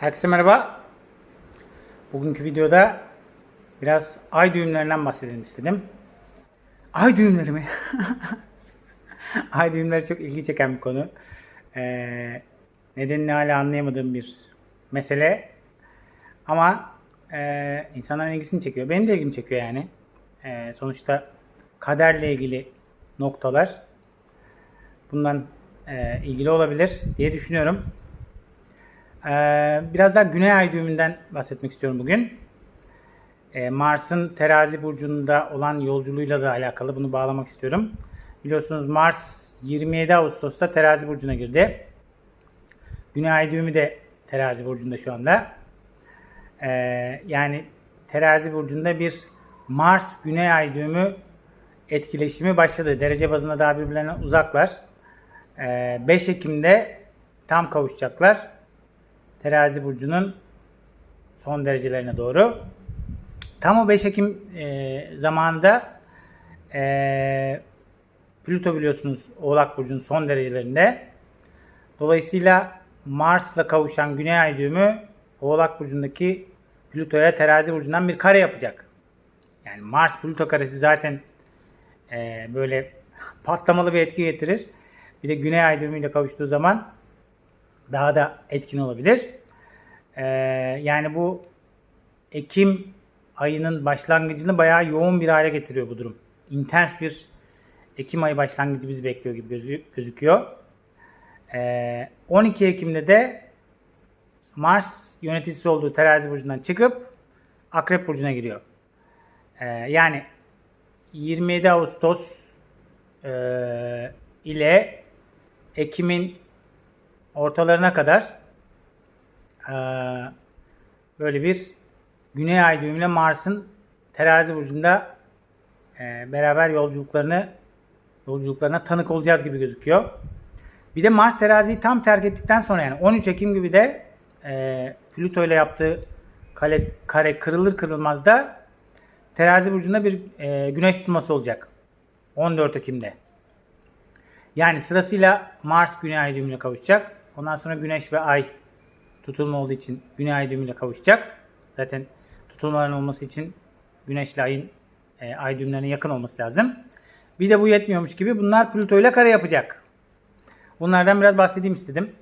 Herkese merhaba. Bugünkü videoda biraz ay düğümlerinden bahsedelim istedim. Ay düğümleri mi? ay düğümleri çok ilgi çeken bir konu. Ee, nedenini hala anlayamadığım bir mesele. Ama e, insanların ilgisini çekiyor. Benim de ilgimi çekiyor yani. E, sonuçta kaderle ilgili noktalar bundan e, ilgili olabilir diye düşünüyorum. Ee, biraz daha Güney Ay düğümünden bahsetmek istiyorum bugün. Ee, Mars'ın terazi burcunda olan yolculuğuyla da alakalı bunu bağlamak istiyorum. Biliyorsunuz Mars 27 Ağustos'ta terazi burcuna girdi. Güney Ay düğümü de terazi burcunda şu anda. Ee, yani terazi burcunda bir Mars Güney Ay düğümü etkileşimi başladı. Derece bazında daha birbirlerine uzaklar. Ee, 5 Ekim'de tam kavuşacaklar. Terazi burcunun son derecelerine doğru. Tam o 5 Ekim e, zamanında e, Plüto biliyorsunuz Oğlak burcunun son derecelerinde. Dolayısıyla Mars'la kavuşan Güney Ay düğümü Oğlak burcundaki Plüto'ya Terazi burcundan bir kare yapacak. Yani Mars Plüto karesi zaten e, böyle patlamalı bir etki getirir. Bir de Güney Ay düğümüyle kavuştuğu zaman daha da etkin olabilir. Ee, yani bu Ekim ayının başlangıcını bayağı yoğun bir hale getiriyor bu durum. İntens bir Ekim ayı başlangıcı bizi bekliyor gibi gözü, gözüküyor. Ee, 12 Ekim'de de Mars yöneticisi olduğu terazi burcundan çıkıp Akrep burcuna giriyor. Ee, yani 27 Ağustos e, ile Ekim'in ortalarına kadar e, böyle bir Güney Ay düğümüyle Mars'ın terazi burcunda e, beraber yolculuklarını yolculuklarına tanık olacağız gibi gözüküyor. Bir de Mars teraziyi tam terk ettikten sonra yani 13 Ekim gibi de e, Plüto ile yaptığı kare, kare kırılır kırılmaz da terazi burcunda bir e, güneş tutması olacak. 14 Ekim'de. Yani sırasıyla Mars Güney Ay düğümüne kavuşacak. Ondan sonra Güneş ve Ay tutulma olduğu için Güney Ay düğümüyle kavuşacak. Zaten tutulmaların olması için Güneş ile Ay'ın e, Ay düğümlerine yakın olması lazım. Bir de bu yetmiyormuş gibi bunlar Plüto ile kare yapacak. Bunlardan biraz bahsedeyim istedim.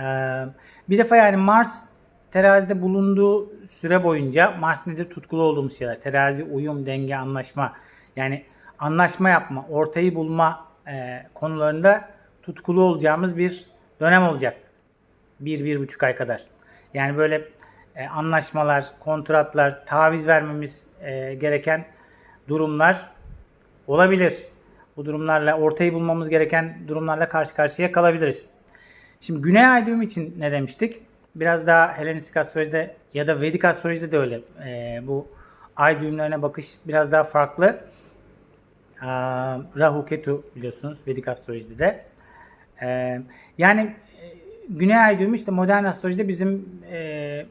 Ee, bir defa yani Mars terazide bulunduğu süre boyunca Mars nedir? Tutkulu olduğumuz şeyler. Terazi, uyum, denge, anlaşma. Yani anlaşma yapma, ortayı bulma e, konularında tutkulu olacağımız bir dönem olacak. Bir, bir buçuk ay kadar. Yani böyle e, anlaşmalar, kontratlar, taviz vermemiz e, gereken durumlar olabilir. Bu durumlarla, ortayı bulmamız gereken durumlarla karşı karşıya kalabiliriz. Şimdi Güney Ay düğümü için ne demiştik? Biraz daha Helenistik astrolojide ya da Vedik astrolojide de öyle. E, bu ay düğümlerine bakış biraz daha farklı. Rahu Ketu biliyorsunuz Vedik astrolojide de. Ee, yani e, Güney Ay işte modern astrolojide bizim e,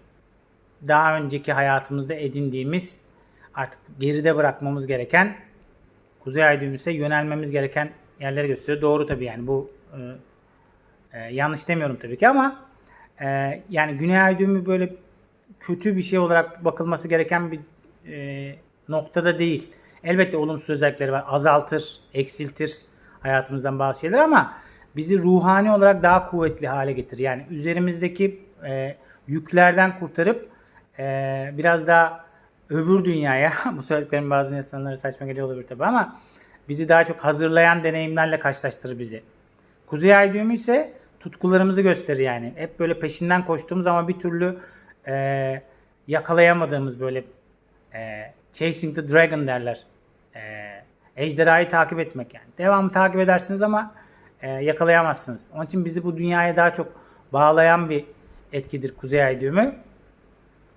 daha önceki hayatımızda edindiğimiz artık geride bırakmamız gereken Kuzey Ay ise yönelmemiz gereken yerleri gösteriyor. Doğru tabii yani bu e, e, yanlış demiyorum tabii ki ama e, yani Güney Ay böyle kötü bir şey olarak bakılması gereken bir e, noktada değil. Elbette olumsuz özellikleri var. Azaltır, eksiltir hayatımızdan bazı şeyler ama bizi ruhani olarak daha kuvvetli hale getirir. Yani üzerimizdeki e, yüklerden kurtarıp e, biraz daha öbür dünyaya, bu söylediklerim bazı insanlara saçma geliyor olabilir tabi ama bizi daha çok hazırlayan deneyimlerle karşılaştırır bizi. Kuzey ay düğümü ise tutkularımızı gösterir yani. Hep böyle peşinden koştuğumuz ama bir türlü e, yakalayamadığımız böyle e, chasing the dragon derler. E, ejderhayı takip etmek yani. Devamlı takip edersiniz ama e, yakalayamazsınız. Onun için bizi bu dünyaya daha çok bağlayan bir etkidir Kuzey Ay düğümü.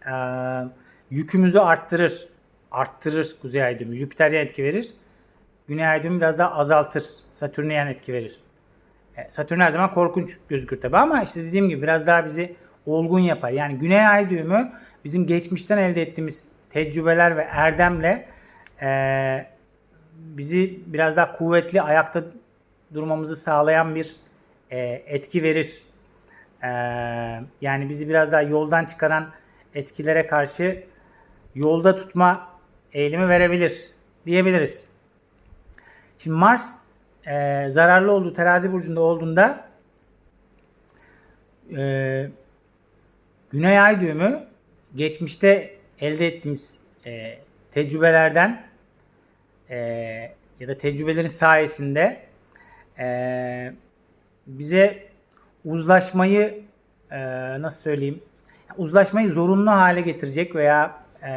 E, yükümüzü arttırır. Arttırır Kuzey Ay düğümü. Jüpiter'e etki verir. Güney Ay düğümü biraz daha azaltır. Satürn'e etki verir. E, Satürn her zaman korkunç gözükür tabi ama işte dediğim gibi biraz daha bizi olgun yapar. Yani Güney Ay düğümü bizim geçmişten elde ettiğimiz tecrübeler ve erdemle e, bizi biraz daha kuvvetli ayakta durmamızı sağlayan bir e, etki verir. E, yani bizi biraz daha yoldan çıkaran etkilere karşı yolda tutma eğilimi verebilir diyebiliriz. Şimdi Mars e, zararlı olduğu terazi burcunda olduğunda e, Güney Ay düğümü geçmişte elde ettiğimiz e, tecrübelerden e, ya da tecrübelerin sayesinde e, bize uzlaşmayı e, nasıl söyleyeyim uzlaşmayı zorunlu hale getirecek veya e,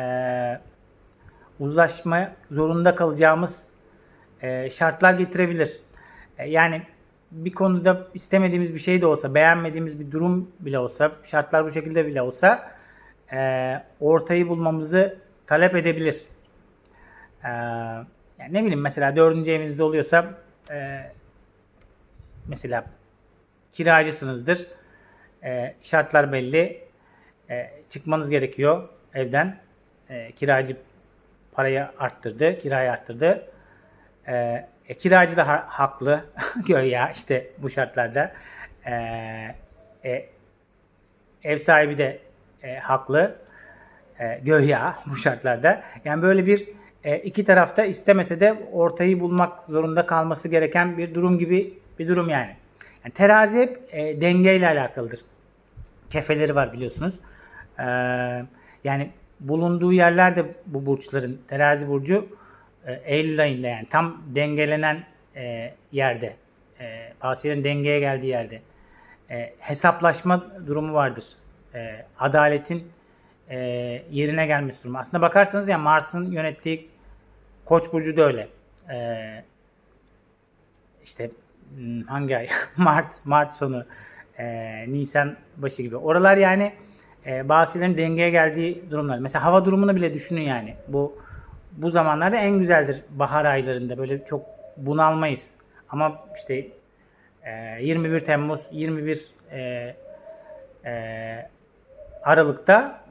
uzlaşma zorunda kalacağımız e, şartlar getirebilir. E, yani bir konuda istemediğimiz bir şey de olsa, beğenmediğimiz bir durum bile olsa, şartlar bu şekilde bile olsa e, ortayı bulmamızı talep edebilir. E, yani ne bileyim mesela dördüncü evinizde oluyorsa e, mesela kiracısınızdır. E, şartlar belli. E, çıkmanız gerekiyor evden. E, kiracı parayı arttırdı, kirayı arttırdı. E, e, kiracı da ha- haklı. Gör ya işte bu şartlarda. E, e, ev sahibi de e, haklı. E, göya bu şartlarda. Yani böyle bir e, iki tarafta istemese de ortayı bulmak zorunda kalması gereken bir durum gibi bir durum yani. yani terazi hep e, dengeyle alakalıdır. Kefeleri var biliyorsunuz. E, yani bulunduğu yerlerde bu burçların terazi burcu e, Eylül ayında yani tam dengelenen e, yerde. E, Pasiyer'in dengeye geldiği yerde. E, hesaplaşma durumu vardır. E, adaletin e, yerine gelmesi durumu. Aslında bakarsanız ya Mars'ın yönettiği Koç burcu da öyle. E, işte hangi ay? Mart, Mart sonu, e, Nisan başı gibi. Oralar yani e, bazı şeylerin dengeye geldiği durumlar. Mesela hava durumunu bile düşünün yani. Bu bu zamanlarda en güzeldir bahar aylarında. Böyle çok bunalmayız. Ama işte e, 21 Temmuz, 21 e, e, Aralık'ta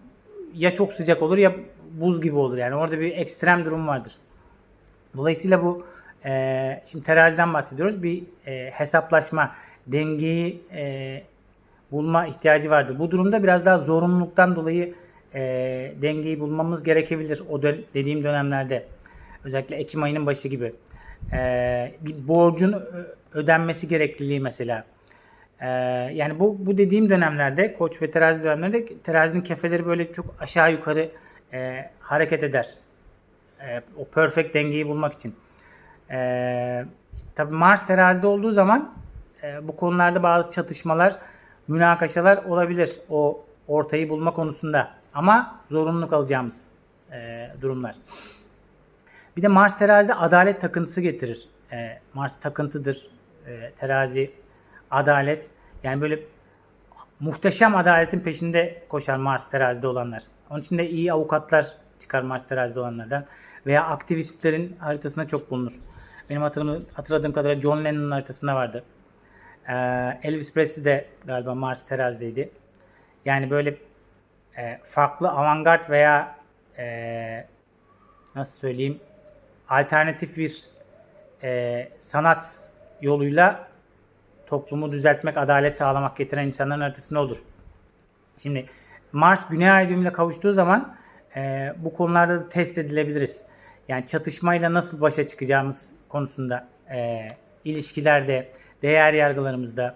ya çok sıcak olur ya buz gibi olur. Yani orada bir ekstrem durum vardır. Dolayısıyla bu e, şimdi teraziden bahsediyoruz. Bir e, hesaplaşma, dengeyi e, bulma ihtiyacı vardır. Bu durumda biraz daha zorunluluktan dolayı e, dengeyi bulmamız gerekebilir o dön- dediğim dönemlerde. Özellikle Ekim ayının başı gibi. E, bir borcun ödenmesi gerekliliği mesela. E, yani bu bu dediğim dönemlerde Koç ve Terazi dönemlerinde terazinin kefeleri böyle çok aşağı yukarı e, hareket eder. E, o perfect dengeyi bulmak için. E, tabii Mars terazide olduğu zaman e, bu konularda bazı çatışmalar, münakaşalar olabilir o ortayı bulma konusunda. Ama zorunlu kalacağımız e, durumlar. Bir de Mars terazide adalet takıntısı getirir. E, Mars takıntıdır. E, terazi, adalet. Yani böyle muhteşem adaletin peşinde koşar Mars terazide olanlar. Onun için de iyi avukatlar çıkar Mars terazide olanlardan. Veya aktivistlerin haritasında çok bulunur. Benim hatırladığım, kadarıyla John Lennon'ın haritasında vardı. Ee, Elvis Presley de galiba Mars terazideydi. Yani böyle e, farklı avantgard veya e, nasıl söyleyeyim alternatif bir e, sanat yoluyla toplumu düzeltmek, adalet sağlamak getiren insanların haritasında olur. Şimdi Mars Güney Ay düğümüyle kavuştuğu zaman e, bu konularda da test edilebiliriz. Yani çatışmayla nasıl başa çıkacağımız konusunda e, ilişkilerde, değer yargılarımızda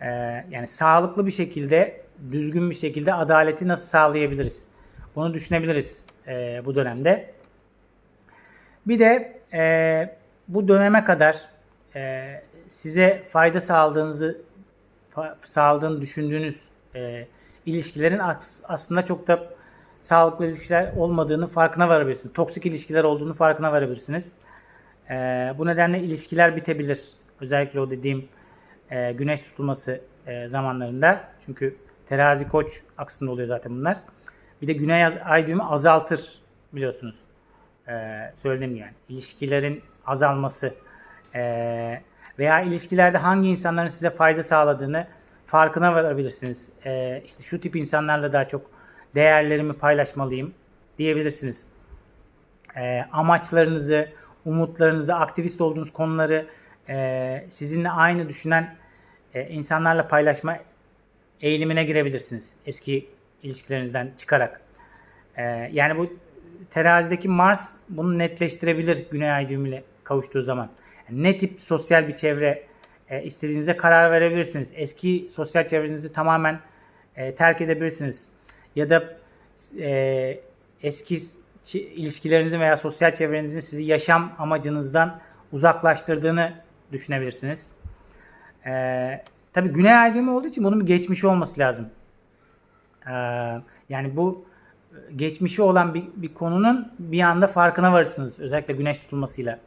e, yani sağlıklı bir şekilde, düzgün bir şekilde adaleti nasıl sağlayabiliriz? Bunu düşünebiliriz e, bu dönemde. Bir de e, bu döneme kadar e, size fayda sağladığınızı fa- sağladığını düşündüğünüz e, ilişkilerin aslında çok da sağlıklı ilişkiler olmadığını farkına varabilirsiniz. Toksik ilişkiler olduğunu farkına varabilirsiniz. E, bu nedenle ilişkiler bitebilir. Özellikle o dediğim e, güneş tutulması e, zamanlarında. Çünkü terazi koç aksında oluyor zaten bunlar. Bir de güney ay düğümü azaltır biliyorsunuz. E, söylediğim yani. İlişkilerin azalması e, veya ilişkilerde hangi insanların size fayda sağladığını farkına varabilirsiniz. E, işte şu tip insanlarla daha çok değerlerimi paylaşmalıyım diyebilirsiniz. E, amaçlarınızı, umutlarınızı, aktivist olduğunuz konuları e, sizinle aynı düşünen e, insanlarla paylaşma eğilimine girebilirsiniz. Eski ilişkilerinizden çıkarak. Ee, yani bu terazideki Mars bunu netleştirebilir Güney Ay düğümüyle kavuştuğu zaman. Ne tip sosyal bir çevre e, istediğinize karar verebilirsiniz. Eski sosyal çevrenizi tamamen e, terk edebilirsiniz. Ya da e, eski ilişkilerinizin veya sosyal çevrenizin sizi yaşam amacınızdan uzaklaştırdığını düşünebilirsiniz. Ee, tabii Güney Ay düğümü olduğu için bunun bir geçmişi olması lazım. Ee, yani bu e, geçmişi olan bir, bir konunun bir anda farkına varırsınız. Özellikle güneş tutulmasıyla.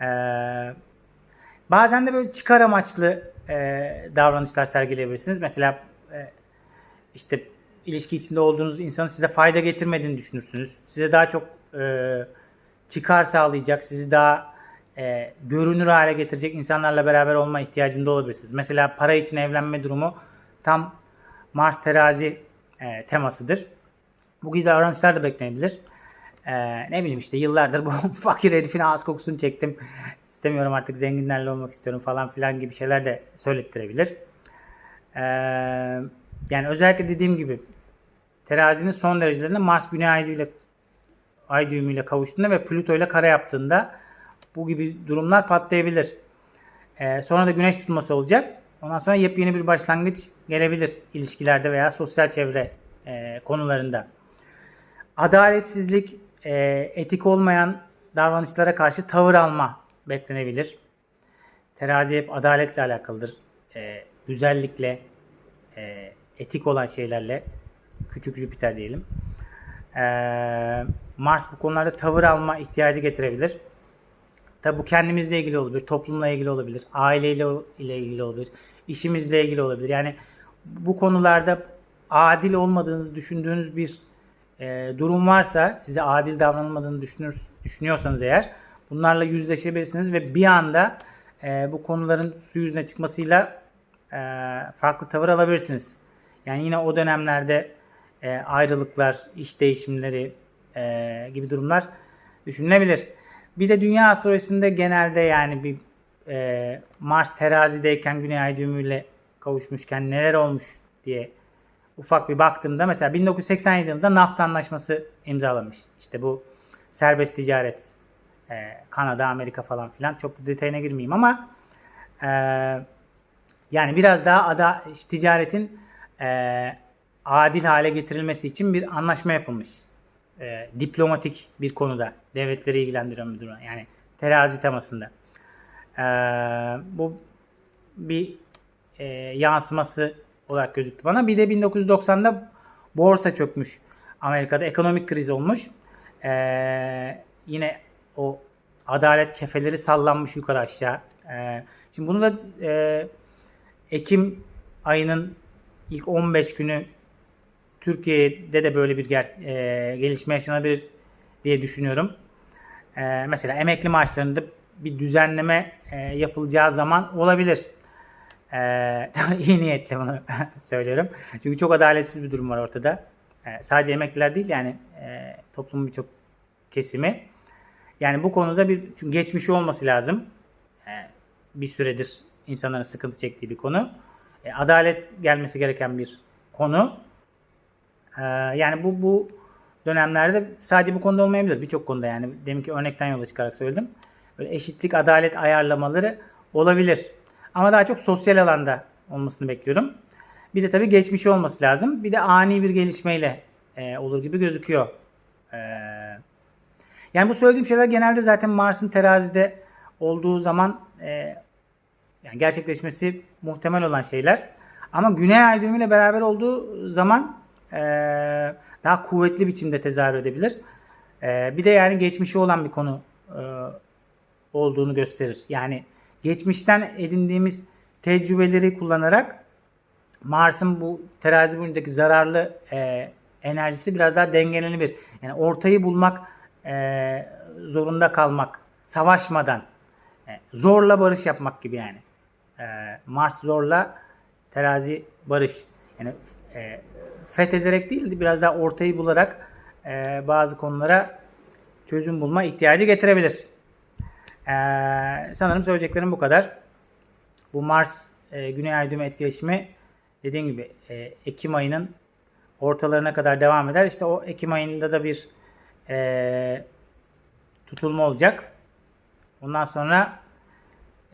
Ee, bazen de böyle çıkar amaçlı e, davranışlar sergileyebilirsiniz. Mesela e, işte ilişki içinde olduğunuz insanın size fayda getirmediğini düşünürsünüz. Size daha çok e, çıkar sağlayacak, sizi daha e, görünür hale getirecek insanlarla beraber olma ihtiyacında olabilirsiniz. Mesela para için evlenme durumu tam Mars terazi e, temasıdır. Bu gibi davranışlar da beklenebilir. E, ne bileyim işte yıllardır bu fakir herifin ağız kokusunu çektim. İstemiyorum artık zenginlerle olmak istiyorum falan filan gibi şeyler de söylettirebilir. E, yani özellikle dediğim gibi terazinin son derecelerinde Mars Güney Ay düğümüyle, ay düğümüyle kavuştuğunda ve Plüto ile kare yaptığında bu gibi durumlar patlayabilir. Ee, sonra da güneş tutması olacak. Ondan sonra yepyeni bir başlangıç gelebilir ilişkilerde veya sosyal çevre e, konularında. Adaletsizlik, e, etik olmayan davranışlara karşı tavır alma beklenebilir. Terazi hep adaletle alakalıdır. E, güzellikle, e, etik olan şeylerle. Küçük Jüpiter diyelim. E, Mars bu konularda tavır alma ihtiyacı getirebilir. Tabi bu kendimizle ilgili olabilir, toplumla ilgili olabilir, aileyle ile ilgili olabilir, işimizle ilgili olabilir. Yani bu konularda adil olmadığınızı düşündüğünüz bir e, durum varsa, size adil davranılmadığını düşünür, düşünüyorsanız eğer bunlarla yüzleşebilirsiniz ve bir anda e, bu konuların su yüzüne çıkmasıyla e, farklı tavır alabilirsiniz. Yani yine o dönemlerde e, ayrılıklar, iş değişimleri e, gibi durumlar düşünülebilir. Bir de dünya astrolojisinde genelde yani bir e, Mars terazideyken Güney Ay düğümüyle kavuşmuşken neler olmuş diye ufak bir baktığımda mesela 1987 yılında NAFTA anlaşması imzalamış. İşte bu serbest ticaret e, Kanada, Amerika falan filan çok da detayına girmeyeyim ama e, yani biraz daha ada ticaretin e, adil hale getirilmesi için bir anlaşma yapılmış e, diplomatik bir konuda devletleri ilgilendiren bir durum. Yani terazi temasında. E, bu bir e, yansıması olarak gözüktü bana. Bir de 1990'da borsa çökmüş. Amerika'da ekonomik kriz olmuş. E, yine o adalet kefeleri sallanmış yukarı aşağı. E, şimdi bunu da e, Ekim ayının ilk 15 günü Türkiye'de de böyle bir ger- e, gelişme yaşanabilir diye düşünüyorum. E, mesela emekli maaşlarında bir düzenleme e, yapılacağı zaman olabilir. E, iyi niyetle bunu söylüyorum. Çünkü çok adaletsiz bir durum var ortada. E, sadece emekliler değil yani e, toplumun birçok kesimi. Yani bu konuda bir çünkü geçmişi olması lazım. E, bir süredir insanların sıkıntı çektiği bir konu. E, adalet gelmesi gereken bir konu. Ee, yani bu bu dönemlerde sadece bu konuda olmayabilir. Birçok konuda yani deminki örnekten yola çıkarak söyledim. Böyle eşitlik, adalet ayarlamaları olabilir. Ama daha çok sosyal alanda olmasını bekliyorum. Bir de tabii geçmişi olması lazım. Bir de ani bir gelişmeyle e, olur gibi gözüküyor. E, yani bu söylediğim şeyler genelde zaten Mars'ın terazide olduğu zaman e, yani gerçekleşmesi muhtemel olan şeyler. Ama Güney Ay düğümüyle beraber olduğu zaman e, daha kuvvetli biçimde tezahür edebilir. E, bir de yani geçmişi olan bir konu e, olduğunu gösterir. Yani geçmişten edindiğimiz tecrübeleri kullanarak Mars'ın bu terazi burcundaki zararlı e, enerjisi biraz daha dengelenebilir. Yani ortayı bulmak e, zorunda kalmak, savaşmadan, zorla barış yapmak gibi yani. Mars zorla, terazi barış. Yani fethederek değil de biraz daha ortayı bularak e, bazı konulara çözüm bulma ihtiyacı getirebilir. E, sanırım söyleyeceklerim bu kadar. Bu Mars e, Güney Ay düğümü etkileşimi dediğim gibi e, Ekim ayının ortalarına kadar devam eder. İşte o Ekim ayında da bir e, tutulma olacak. Ondan sonra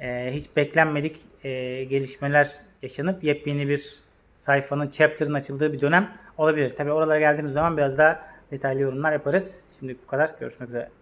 e, hiç beklenmedik e, gelişmeler yaşanıp yepyeni bir sayfanın, chapter'ın açıldığı bir dönem olabilir. Tabi oralara geldiğimiz zaman biraz daha detaylı yorumlar yaparız. Şimdi bu kadar. Görüşmek üzere.